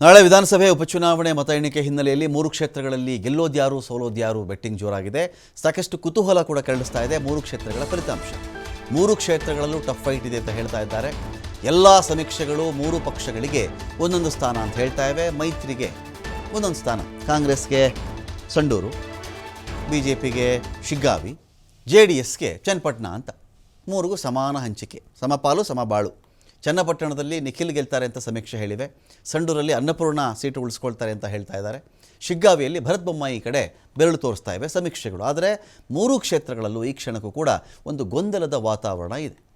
ನಾಳೆ ವಿಧಾನಸಭೆ ಉಪಚುನಾವಣೆ ಮತ ಎಣಿಕೆ ಹಿನ್ನೆಲೆಯಲ್ಲಿ ಮೂರು ಕ್ಷೇತ್ರಗಳಲ್ಲಿ ಗೆಲ್ಲೋದ್ಯಾರು, ಸೋಲೋದ್ಯಾರು ಬೆಟ್ಟಿಂಗ್ ಜೋರಾಗಿದೆ. ಸಾಕಷ್ಟು ಕುತೂಹಲ ಕೂಡ ಕೆರಳಿಸ್ತಾ ಇದೆ ಮೂರು ಕ್ಷೇತ್ರಗಳ ಫಲಿತಾಂಶ. ಮೂರು ಕ್ಷೇತ್ರಗಳಲ್ಲೂ ಟಫ್ ಫೈಟ್ ಇದೆ ಅಂತ ಹೇಳ್ತಾ ಇದ್ದಾರೆ. ಎಲ್ಲ ಸಮೀಕ್ಷೆಗಳು ಮೂರು ಪಕ್ಷಗಳಿಗೆ ಒಂದೊಂದು ಸ್ಥಾನ ಅಂತ ಹೇಳ್ತಾ ಇವೆ. ಮೈತ್ರಿಗೆ ಒಂದೊಂದು ಸ್ಥಾನ. ಕಾಂಗ್ರೆಸ್ಗೆ ಸಂಡೂರು ಬಿ ಜೆ ಪಿಗೆ ಶಿಗ್ಗಾವಿ ಜೆ ಡಿ ಎಸ್ಗೆ ಚನ್ನಪಟ್ಟಣ ಅಂತ. ಮೂರಿಗೂ ಸಮಾನ ಹಂಚಿಕೆ ಸಮಪಾಲು ಸಮಬಾಳು ಚನ್ನಪಟ್ಟಣದಲ್ಲಿ ನಿಖಿಲ್ ಗೆಲ್ತಾರೆ ಅಂತ ಸಮೀಕ್ಷೆ ಹೇಳಿವೆ. ಸಂಡೂರಲ್ಲಿ ಅನ್ನಪೂರ್ಣ ಸೀಟು ಉಳಿಸ್ಕೊಳ್ತಾರೆ ಅಂತ ಹೇಳ್ತಾ ಇದ್ದಾರೆ. ಶಿಗ್ಗಾವಿಯಲ್ಲಿ ಭರತ್ ಬೊಮ್ಮಾಯಿ ಕಡೆ ಬೆರಳು ತೋರಿಸ್ತಾ ಇವೆ ಸಮೀಕ್ಷೆಗಳು. ಆದರೆ ಮೂರು ಕ್ಷೇತ್ರಗಳಲ್ಲೂ ಈ ಕ್ಷಣಕ್ಕೂ ಕೂಡ ಒಂದು ಗೊಂದಲದ ವಾತಾವರಣ ಇದೆ.